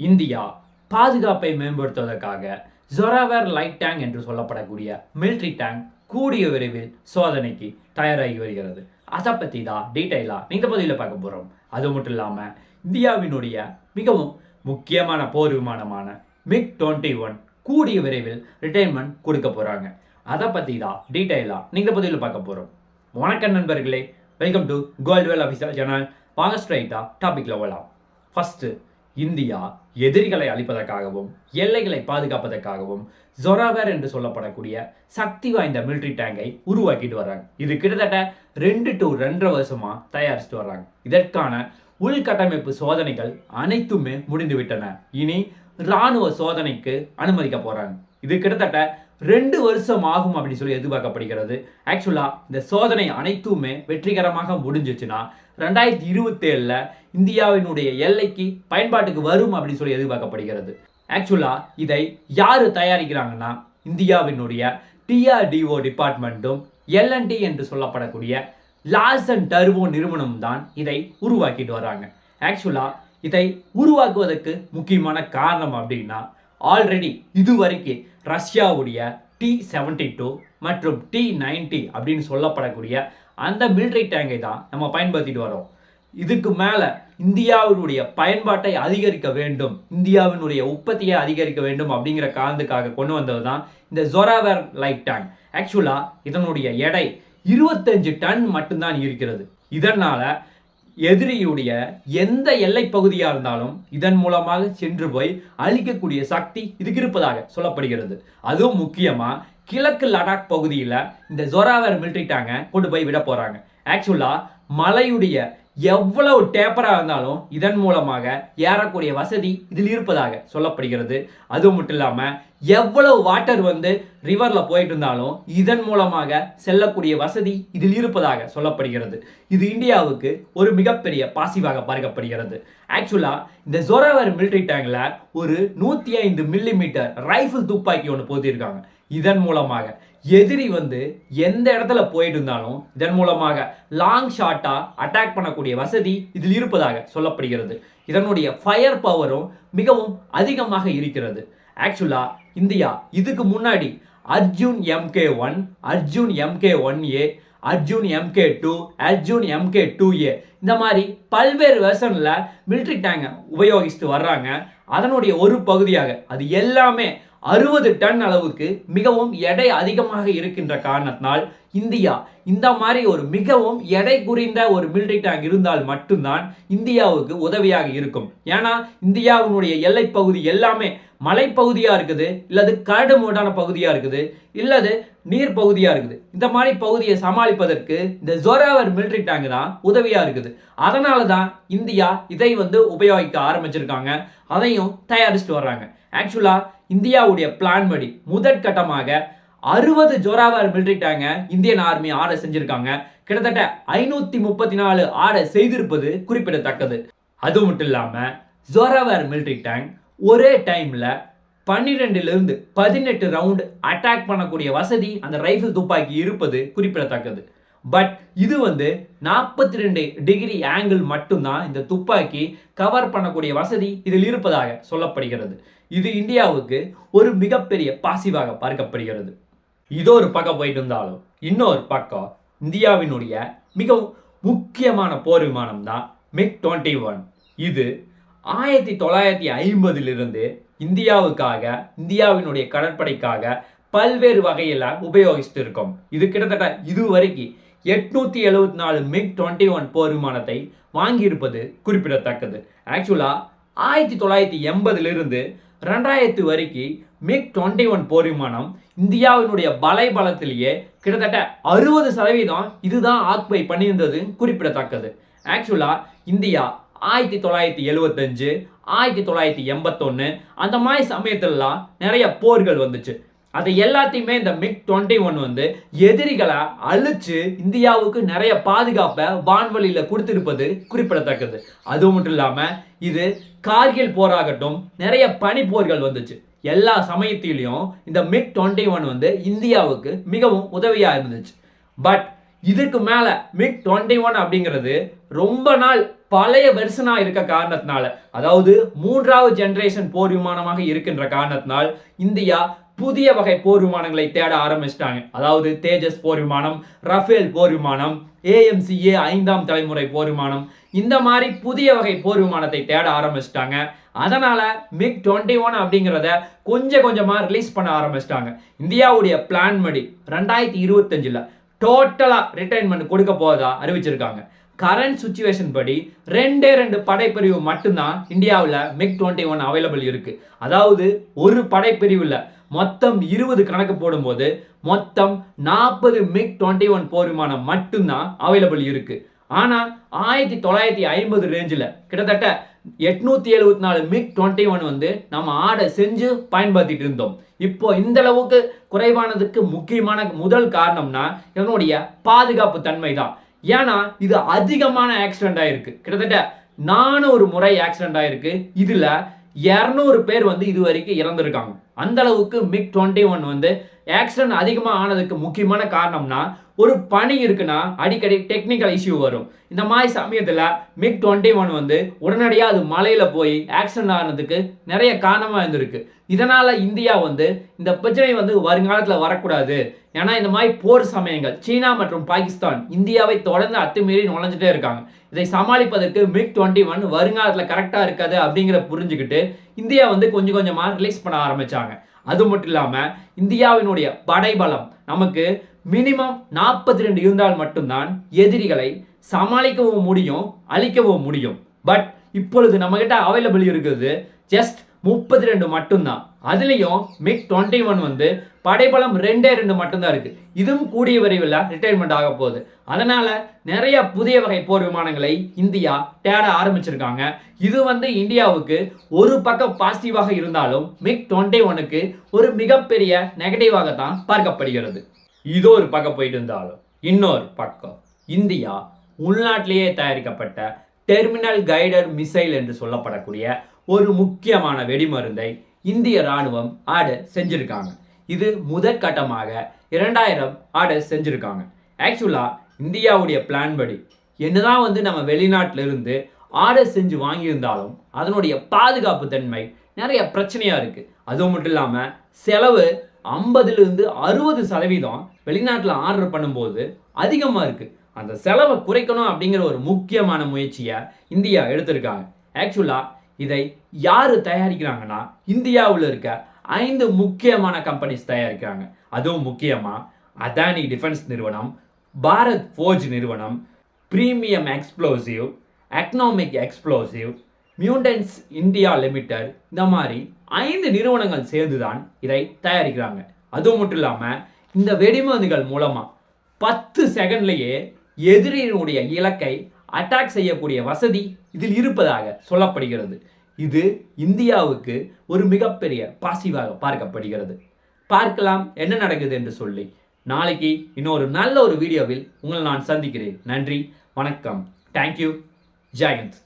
India பாதுகாப்பை மேம்படுத்துவதற்காக ஜொராவேர் light tank என்று சொல்லப்படக்கூடிய மிலிட்ரி டேங்க் கூடிய விரைவில் சோதனைக்கு தயாராகி வருகிறது. அதை பற்றி தான் டீட்டெயிலாக இந்த பதிவில் பார்க்க போகிறோம் அது மட்டும் இல்லாமல் இந்தியாவினுடைய மிகவும் முக்கியமான போர் விமானமான மிக் டுவெண்ட்டி ஒன் கூடிய விரைவில் ரிட்டைர்மெண்ட் கொடுக்க போகிறாங்க அதை பற்றி தான் டீட்டெயிலாக நீங்கள் பதிவில் பார்க்க போகிறோம் வணக்கம் நண்பர்களே welcome to Goldwell officer channel வாங்க ஸ்ட்ரைட்டாக டாபிக்கில் வரலாம் ஃபஸ்ட்டு இந்தியா எதிரிகளை அழிப்பதற்காகவும் எல்லைகளை பாதுகாப்பதற்காகவும் ஜொராவேர் என்று சொல்லப்படக்கூடிய சக்தி வாய்ந்த மிலிட்ரி டேங்கை உருவாக்கிட்டு வர்றாங்க. இது கிட்டத்தட்ட ரெண்டு டு ரெண்டரை வருஷமா தயாரிச்சுட்டு வர்றாங்க. இதற்கான உள்கட்டமைப்பு சோதனைகள் அனைத்துமே முடிந்துவிட்டன. இனி இராணுவ சோதனைக்கு அனுமதிக்க போறாங்க. இது கிட்டத்தட்ட ரெண்டு வருஷம் ஆகும் அப்படின்னு சொல்லி எதிர்பார்க்கப்படுகிறது. ஆக்சுவலாக இந்த சோதனை அனைத்துமே வெற்றிகரமாக முடிஞ்சிச்சுன்னா ரெண்டாயிரத்தி இருபத்தேழில் இந்தியாவினுடைய எல்லைக்கு பயன்பாட்டுக்கு வரும் அப்படின்னு சொல்லி எதிர்பார்க்கப்படுகிறது. ஆக்சுவலா இதை யார் தயாரிக்கிறாங்கன்னா இந்தியாவினுடைய டிஆர்டிஓ டிபார்ட்மெண்ட்டும் எல்என்டி என்று சொல்லப்படக்கூடிய லாஸ் அண்ட் டர்போ நிறுவனம் தான் இதை உருவாக்கிட்டு வராங்க. ஆக்சுவலாக இதை உருவாக்குவதற்கு முக்கியமான காரணம் அப்படின்னா ஆல்ரெடி இதுவரைக்கும் ரஷ்யாவுடைய டி செவன்டி டூ மற்றும் டி நைன்டி அப்படின்னு சொல்லப்படக்கூடிய அந்த மிலிட்ரி டேங்கை தான் நம்ம பயன்படுத்திட்டு வரோம். இதுக்கு மேலே இந்தியாவினுடைய பயன்பாட்டை அதிகரிக்க வேண்டும். இந்தியாவினுடைய உற்பத்தியை அதிகரிக்க வேண்டும் அப்படிங்கிற காரணத்துக்காக கொண்டு வந்தது தான் இந்த ஜொராவேர் லைட் டேங்க் ஆக்சுவலாக இதனுடைய எடை இருபத்தஞ்சு டன் மட்டும்தான் இருக்கிறது. இதனால் எதிரியுடைய எந்த எல்லை பகுதியாக இருந்தாலும் இதன் மூலமாக சென்று போய் அழிக்கக்கூடிய சக்தி இதுக்கு இருப்பதாக சொல்லப்படுகிறது. அதுவும் முக்கியமாக கிழக்கு லடாக் பகுதியில் இந்த ஜொராவர் மிலிட்ரி டேங்கை கொண்டு போய் விட போகிறாங்க ஆக்சுவலாக மலையுடைய எவ்வளவு டேப்பராக இருந்தாலும் இதன் மூலமாக ஏறக்கூடிய வசதி இதில் இருப்பதாக சொல்லப்படுகிறது. அது மட்டும் இல்லாமல் எவ்வளவு வாட்டர் வந்து ரிவரில் போயிட்டு இருந்தாலும் இதன் மூலமாக செல்லக்கூடிய வசதி இதில் இருப்பதாக சொல்லப்படுகிறது. இது இந்தியாவுக்கு ஒரு மிகப்பெரிய பாசிவாக பார்க்கப்படுகிறது ஆக்சுவலாக இந்த ஜோராவர் மிலிட்ரி டேங்கில் ஒரு நூற்றி ஐந்து மில்லி மீட்டர் ரைஃபிள் துப்பாக்கி ஒன்று போத்திருக்காங்க இதன் மூலமாக எதிரி வந்து எந்த இடத்துல போயிட்டு இருந்தாலும் இதன் மூலமாக லாங் ஷாட்டாக அட்டாக் பண்ணக்கூடிய வசதி இதில் இருப்பதாக சொல்லப்படுகிறது. இதனுடைய ஃபயர் பவரும் மிகவும் அதிகமாக இருக்கிறது. ஆக்சுவலாக இந்தியா. இதுக்கு முன்னாடி Arjun MK one Arjun MK one A Arjun MK two Arjun MK two A. இந்த மாதிரி பல்வேறு வெர்ஷனில் மிலிட்ரி டேங்கை உபயோகிச்சுட்டு வர்றாங்க. அதனுடைய ஒரு பகுதியாக அது எல்லாமே அறுபது டன் அளவுக்கு மிகவும் எடை அதிகமாக இருக்கின்ற காரணத்தினால் இந்தியா இந்த மாதிரி ஒரு மிகவும் எடை குறைந்த ஒரு மிலிட்ரி டேங்க் இருந்தால் மட்டும்தான் இந்தியாவுக்கு உதவியாக இருக்கும். ஏன்னா இந்தியாவினுடைய எல்லை பகுதி எல்லாமே மலைப்பகுதியாக இருக்குது இல்லது கரடு மூடான பகுதியாக இருக்குது இல்லது நீர் பகுதியாக இருக்குது. இந்த மாதிரி பகுதியை சமாளிப்பதற்கு இந்த ஜொராவர் மிலிட்ரி டேங்க் தான் உதவியாக இருக்குது. அதனால தான் இந்தியா இதை வந்து உபயோகிக்க ஆரம்பிச்சிருக்காங்க. அதையும் தயாரிச்சுட்டு வர்றாங்க. ஆக்சுவலாக இந்தியாவுடைய பிளான் படி முதற்கட்டமாக அறுபது Zorawar military tank Indian army ஆட செஞ்சிருக்காங்க. கிட்டத்தட்ட ஐநூத்தி முப்பத்தி நாலு ஆட செய்திருப்பது குறிப்பிடத்தக்கது. அது மட்டும் இல்லாம ஜோராவர் மிலிட்ரி டேங்க் ஒரே டைமில் பன்னிரெண்டுலேருந்து பதினெட்டு ரவுண்டு அட்டாக் பண்ணக்கூடிய வசதி அந்த ரைஃபிள் துப்பாக்கி இருப்பது குறிப்பிடத்தக்கது. பட் இது வந்து நாற்பத்தி ரெண்டு டிகிரி ஆங்கிள் மட்டும்தான் இந்த துப்பாக்கி கவர் பண்ணக்கூடிய வசதி இதில் இருப்பதாக சொல்லப்படுகிறது. இது இந்தியாவுக்கு ஒரு மிகப்பெரிய பாசிவாக பார்க்கப்படுகிறது. இதோ ஒரு பக்கம் போயிட்டு இருந்தாலும் இன்னொரு பக்கம் இந்தியாவினுடைய மிகவும் முக்கியமான போர் விமானம் தான் மிக் டுவெண்ட்டி ஒன் இது ஆயிரத்தி தொள்ளாயிரத்தி ஐம்பதிலிருந்து இந்தியாவுக்காக இந்தியாவினுடைய கடற்படைக்காக பல்வேறு வகையில் உபயோகிச்சுட்டு இருக்கோம் இது கிட்டத்தட்ட இதுவரைக்கும் எட்நூற்றி எழுபத்தி நாலு மிக் டுவெண்ட்டி ஒன் போர் விமானத்தை வாங்கியிருப்பது குறிப்பிடத்தக்கது. ஆக்சுவலாக ஆயிரத்தி தொள்ளாயிரத்தி எண்பதுலேருந்து ரெண்டாயிரத்து வரைக்கும் மிக் டுவெண்ட்டி ஒன் போர் விமானம் இந்தியாவினுடைய பலை பலத்திலேயே கிட்டத்தட்ட அறுபது சதவீதம் இதுதான் ஆக்குபை பண்ணியிருந்தது குறிப்பிடத்தக்கது. ஆக்சுவலாக இந்தியா ஆயிரத்தி தொள்ளாயிரத்தி எழுவத்தஞ்சு ஆயிரத்தி தொள்ளாயிரத்தி எண்பத்தொன்று அந்த மாதிரி சமயத்துலலாம் நிறைய போர்கள் வந்துச்சு. அதை எல்லாத்தையுமே இந்த மிக் டுவெண்ட்டி ஒன் வந்து எதிரிகளை அழிச்சு இந்தியாவுக்கு நிறைய பாதுகாப்பை வான்வழியில் கொடுத்திருப்பது குறிப்பிடத்தக்கது. அது மட்டும் இல்லாமல் இது கார்கில் போராகட்டும் நிறைய பனிப்போர்கள் வந்துச்சு. எல்லா சமயத்திலையும் இந்த மிக் டுவெண்ட்டி ஒன் வந்து இந்தியாவுக்கு மிகவும் உதவியாக இருந்துச்சு. பட் இதுக்கு மேலே மிக் டுவெண்ட்டி ஒன் அப்படிங்கிறது ரொம்ப நாள் பழைய வெர்சனா இருக்க காரணத்தினால அதாவது மூன்றாவது ஜென்ரேஷன் போர் விமானமாக இருக்கின்ற காரணத்தினால் இந்தியா புதிய வகை போர் விமானங்களை தேட ஆரம்பிச்சிட்டாங்க. அதாவது தேஜஸ் போர் விமானம் ரஃபேல் போர் விமானம் ஏஎம்சிஏ ஐந்தாம் தலைமுறை போர் விமானம் இந்த மாதிரி புதிய வகை போர் விமானத்தை தேட ஆரம்பிச்சிட்டாங்க. அதனால மிக் டுவெண்ட்டி ஒன் அப்படிங்கிறத கொஞ்சம் கொஞ்சமாக ரிலீஸ் பண்ண ஆரம்பிச்சிட்டாங்க. இந்தியாவுடைய பிளான் படி ரெண்டாயிரத்தி இருபத்தஞ்சில் டோட்டலாக ரிட்டைன்மெண்ட் கொடுக்க போவதா அறிவிச்சிருக்காங்க. கரண்ட் சுச்சுவேஷன் படி ரெண்டே ரெண்டு படைப்பிரிவு மட்டும்தான் இந்தியாவில் மிக் டுவெண்ட்டி ஒன் அவைலபிள் இருக்கு. அதாவது ஒரு படைப்பிரிவில் மொத்தம் இருபது கணக்கு போடும்போது மொத்தம் நாற்பது மிக் டுவெண்ட்டி ஒன் போர் விமானம் மட்டும்தான் அவைலபிள் இருக்கு. ஆனால் ஆயிரத்தி தொள்ளாயிரத்தி ஐம்பது ரேஞ்சில் கிட்டத்தட்ட எட்நூத்தி எழுபத்தி நாலு மிக் டுவெண்ட்டி ஒன் வந்து நம்ம ஆர்டர் செஞ்சு பயன்படுத்திட்டு இருந்தோம். இப்போ இந்த அளவுக்கு குறைவானதுக்கு முக்கியமான முதல் காரணம்னா இதனுடைய பாதுகாப்பு தன்மை தான் ஏன்னா இது அதிகமான ஆக்சிடென்ட் ஆயிருக்கு. கிட்டத்தட்ட நானூறு முறை ஆக்சிடென்ட் ஆயிருக்கு. இதுல இரநூறு பேர் வந்து இது வரைக்கும் இறந்துருக்காங்க. அந்த அளவுக்கு மிக் டுவெண்ட்டி ஒன் வந்து ஆக்சிடென்ட் அதிகமாக ஆனதுக்கு முக்கியமான காரணம்னா ஒரு பணி இருக்குன்னா அடிக்கடி டெக்னிக்கல் இஷ்யூ வரும். இந்த மாதிரி சமயத்தில் மிக் டுவெண்ட்டி ஒன் வந்து உடனடியாக அது மலையில் போய் ஆக்சிடென்ட் ஆனதுக்கு நிறைய காரணமாக இருந்திருக்கு. இதனால் இந்தியா வந்து இந்த பிரச்சனை வந்து வருங்காலத்தில் வரக்கூடாது. ஏன்னா இந்த மாதிரி போர் சமயங்கள் சீனா மற்றும் பாகிஸ்தான் இந்தியாவை தொடர்ந்து அத்துமீறி நுழைஞ்சிட்டே இருக்காங்க. இதை சமாளிப்பதற்கு மிக் டுவெண்ட்டி ஒன் வருங்காலத்தில் கரெக்டாக இருக்காது அப்படிங்கிற புரிஞ்சுக்கிட்டு இந்தியா வந்து கொஞ்சம் கொஞ்சமாக ரிலீஸ் பண்ண ஆரம்பிச்சாங்க. அது மட்டும் இல்லாமல் இந்தியாவினுடைய படைபலம் நமக்கு மினிமம் நாற்பத்தி ரெண்டு இருந்தால் மட்டும்தான் எதிரிகளை சமாளிக்கவும் முடியும் அழிக்கவும் முடியும். பட் இப்பொழுது நம்மகிட்ட அவைலபிள் இருக்குது ஜஸ்ட் முப்பத்தி ரெண்டு மட்டும்தான். அதுலேயும் மிக் டுவெண்ட்டி ஒன் வந்து படைபலம் ரெண்டே ரெண்டு மட்டும்தான் இருக்குது இதுவும் கூடிய விரைவில் ரிட்டைர்மெண்ட் ஆக போகுது. அதனால் நிறைய புதிய வகை போர் விமானங்களை இந்தியா தேட ஆரம்பிச்சிருக்காங்க. இது வந்து இந்தியாவுக்கு ஒரு பக்கம் பாசிட்டிவாக இருந்தாலும் மிக் டுவெண்ட்டி ஒனுக்கு ஒரு மிகப்பெரிய நெகட்டிவாக தான் பார்க்கப்படுகிறது. இது ஒரு பக்கம் போயிட்டு இருந்தாலும் இன்னொரு பக்கம் இந்தியா உள்நாட்டிலேயே தயாரிக்கப்பட்ட டெர்மினல் கைடர் மிசைல் என்று சொல்லப்படக்கூடிய ஒரு முக்கியமான வெடிமருந்தை இந்திய ராணுவம் ஆட செஞ்சிருக்காங்க. இது முதற்கட்டமாக இரண்டாயிரம் ஆர்டர் செஞ்சுருக்காங்க. ஆக்சுவலாக இந்தியாவுடைய பிளான் படி என்னதான் வந்து நம்ம வெளிநாட்டிலிருந்து ஆர்டர் செஞ்சு வாங்கியிருந்தாலும் அதனுடைய பாதுகாப்பு தன்மை நிறைய பிரச்சனையாக இருக்குது அது மட்டும் இல்லாமல் செலவு ஐம்பதுலேருந்து அறுபது சதவீதம் வெளிநாட்டில் ஆர்டர் பண்ணும்போது அதிகமாக இருக்குது அந்த செலவை குறைக்கணும் அப்படிங்கிற ஒரு முக்கியமான முயற்சியை இந்தியா எடுத்திருக்காங்க. ஆக்சுவலாக இதை யார் தயாரிக்கிறாங்கன்னா இந்தியாவில் இருக்க ஐந்து முக்கியமான கம்பெனிஸ் தயாரிக்கிறாங்க. அதுவும் முக்கியமாக அதானி டிஃபென்ஸ் நிறுவனம் பாரத் ஃபோர்ஜ் நிறுவனம் premium explosive economic explosive munitions India limited இந்த மாதிரி ஐந்து நிறுவனங்கள் சேர்ந்து தான் இதை தயாரிக்கிறாங்க. அதுவும் மட்டும் இல்லாமல் இந்த வெடிமருந்துகள் மூலமாக பத்து செகண்ட்லேயே எதிரியினுடைய இலக்கை அட்டாக் செய்யக்கூடிய வசதி இதில் இருப்பதாக சொல்லப்படுகிறது. இது இந்தியாவுக்கு ஒரு மிகப்பெரிய பாசிவாக பார்க்கப்படுகிறது. பார்க்கலாம் என்ன நடக்குது என்று சொல்லி. நாளைக்கு இன்னொரு நல்ல ஒரு வீடியோவில் உங்களை நான் சந்திக்கிறேன். நன்றி வணக்கம். தேங்க்யூ ஜெயந்த்